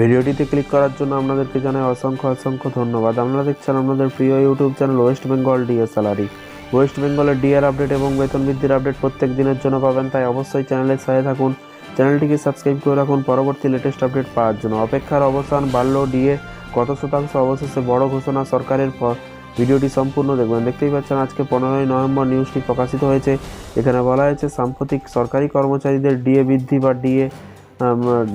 ভিডিওটিতে ক্লিক করার জন্য আপনাদেরকে জানাই অসংখ্য অসংখ্য ধন্যবাদ। আপনারা দেখছেন আপনাদের প্রিয় YouTube channel West Bengal DA salary West বেঙ্গলের ডিআর আপডেট এবং বেতন বৃদ্ধির আপডেট প্রত্যেক দিনের জন্য পাবেন, তাই অবশ্যই চ্যানেলের সাথে থাকুন। চ্যানেলটিকে সাবস্ক্রাইব করে রাখুন, পরবর্তী লেটেস্ট আপডেট পাওয়ার জন্য। অপেক্ষার অবসান, বাড়ল ডিএ কত শতাংশ অবশেষে বড় ঘোষণা সরকারের ভিডিওটি সম্পূর্ণ দেখবেন। দেখতেই পাচ্ছেন আজকে পনেরোই নভেম্বর নিউজটি প্রকাশিত হয়েছে। এখানে বলা হয়েছে, সাম্প্রতিক সরকারি কর্মচারীদের ডিএ বৃদ্ধি বা ডিএ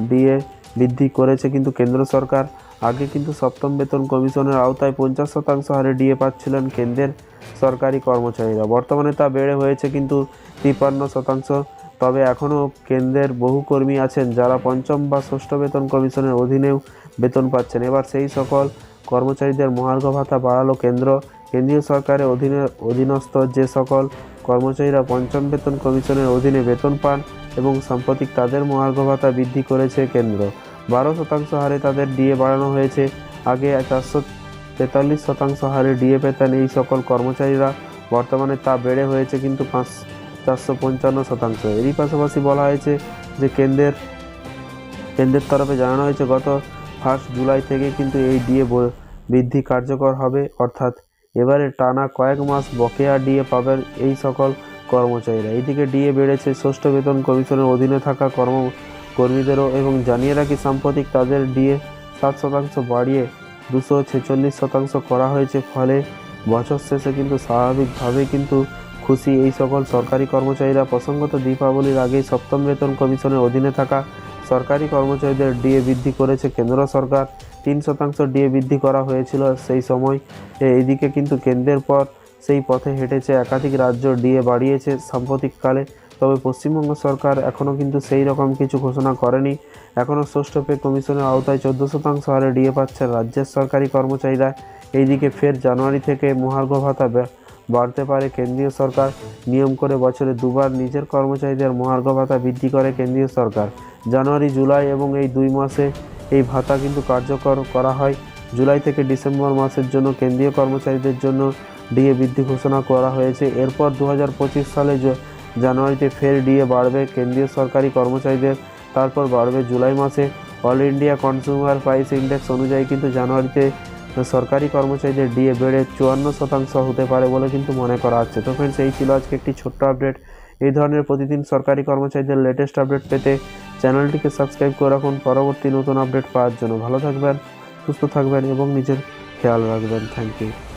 ডিএ বৃদ্ধি করেছে, কিন্তু কেন্দ্র সরকার আগে কিন্তু সপ্তম বেতন কমিশনের আওতায় পঞ্চাশ শতাংশ হারে ডিএ পাচ্ছিলেন কেন্দ্রের সরকারি কর্মচারীরা। বর্তমানে তা বেড়ে হয়েছে কিন্তু তিপ্পান্ন শতাংশ। তবে এখনও কেন্দ্রের বহু কর্মী আছেন যারা পঞ্চম বা ষষ্ঠ বেতন কমিশনের অধীনেও বেতন পাচ্ছেন। এবার সেই সকল কর্মচারীদের মহার্ঘ ভাতা বাড়ালো কেন্দ্র। কেন্দ্রীয় সরকারের অধীনে অধীনস্থ যে সকল কর্মচারীরা পঞ্চম বেতন কমিশনের অধীনে বেতন পান এবং সাম্প্রতিক তাদের মহার্ঘ ভাতা বৃদ্ধি করেছে কেন্দ্র। বারো শতাংশ হারে তাদের ডিএ বাড়ানো হয়েছে। আগে চারশো তেতাল্লিশ শতাংশ হারে ডিএ পেতেন এই সকল কর্মচারীরা, বর্তমানে তা বেড়ে হয়েছে কিন্তু পাঁচ, চারশো পঞ্চান্ন শতাংশ। এরই পাশাপাশি বলা হয়েছে যে কেন্দ্রের কেন্দ্রের তরফে জানানো হয়েছে, গত ফার্স্ট জুলাই থেকে কিন্তু এই ডিএ বৃদ্ধি কার্যকর হবে, অর্থাৎ এবারে টানা কয়েক মাস বকেয়া ডিএ পাবেন এই সকল কর্মচারীরা। এইদিকে ডিএ বেড়েছে, ষষ্ঠ বেতন কমিশনের অধীনে থাকা কর্ম কর্মীদেরও এবং জানিয়ে রাখি সাম্প্রতিক তাদের ডিএ সাত শতাংশ বাড়িয়ে দুশো ছেচল্লিশ শতাংশ করা হয়েছে, ফলে বছর শেষে কিন্তু স্বাভাবিকভাবেই কিন্তু খুশি এই সকল সরকারি কর্মচারীরা। প্রসঙ্গত দীপাবলির আগেই সপ্তম বেতন কমিশনের অধীনে থাকা সরকারি কর্মচারীদের ডিএ বৃদ্ধি করেছে কেন্দ্র সরকার। তিন শতাংশ ডিএ বৃদ্ধি করা হয়েছিল সেই সময়। এ- এইদিকে কিন্তু কেন্দ্রের পর সেই পথে হেঁটেছে একাধিক রাজ্য ডিএ বাড়িয়েছে সাম্প্রতিককালে। তবে পশ্চিমবঙ্গ সরকার এখনও কিন্তু সেই রকম কিছু ঘোষণা করেনি। এখনও ষষ্ঠ পে কমিশনের আওতায় চোদ্দ শতাংশ হারে ডিএ পাচ্ছেন রাজ্যের সরকারি কর্মচারীরা। এইদিকে ফের জানুয়ারি থেকে মহার্ঘ ভাতা বাড়তে পারে কেন্দ্রীয় সরকার। নিয়ম করে বছরে দুবার নিজের কর্মচারীদের মহার্ঘ ভাতা বৃদ্ধি করে কেন্দ্রীয় সরকার। জানুয়ারি, জুলাই এবং এই দুই মাসে এই ভাতা কিন্তু কার্যকর করা হয়। জুলাই থেকে ডিসেম্বর মাসের জন্য কেন্দ্রীয় কর্মচারীদের জন্য ডিএ বৃদ্ধি ঘোষণা করা হয়েছে। এরপর দু হাজার পঁচিশ সালে জানুয়ারিতে ফের ডিএ বাড়বে। কেন্দ্রীয় সরকারি কর্মচারীদের তারপর বাড়বে জুলাই মাসে। All India consumer price index অনুযায়ী কিন্তু জানুয়ারিতে সরকারি কর্মচারীদের ডিএ বেড়ে চুয়ান্ন শতাংশ হতে পারে বলে কিন্তু মনে করা হচ্ছে। তো ফ্রেন্ডস এই ছিল আজকে একটি ছোট্ট আপডেট এই ধরনের প্রতিদিন সরকারি কর্মচারীদের লেটেস্ট আপডেট পেতে চ্যানেলটিকে সাবস্ক্রাইব করে রাখুন। পরবর্তী নতুন আপডেট পাওয়ার জন্য ভালো থাকবেন, সুস্থ থাকবেন এবং নিজের খেয়াল রাখবেন। Thank you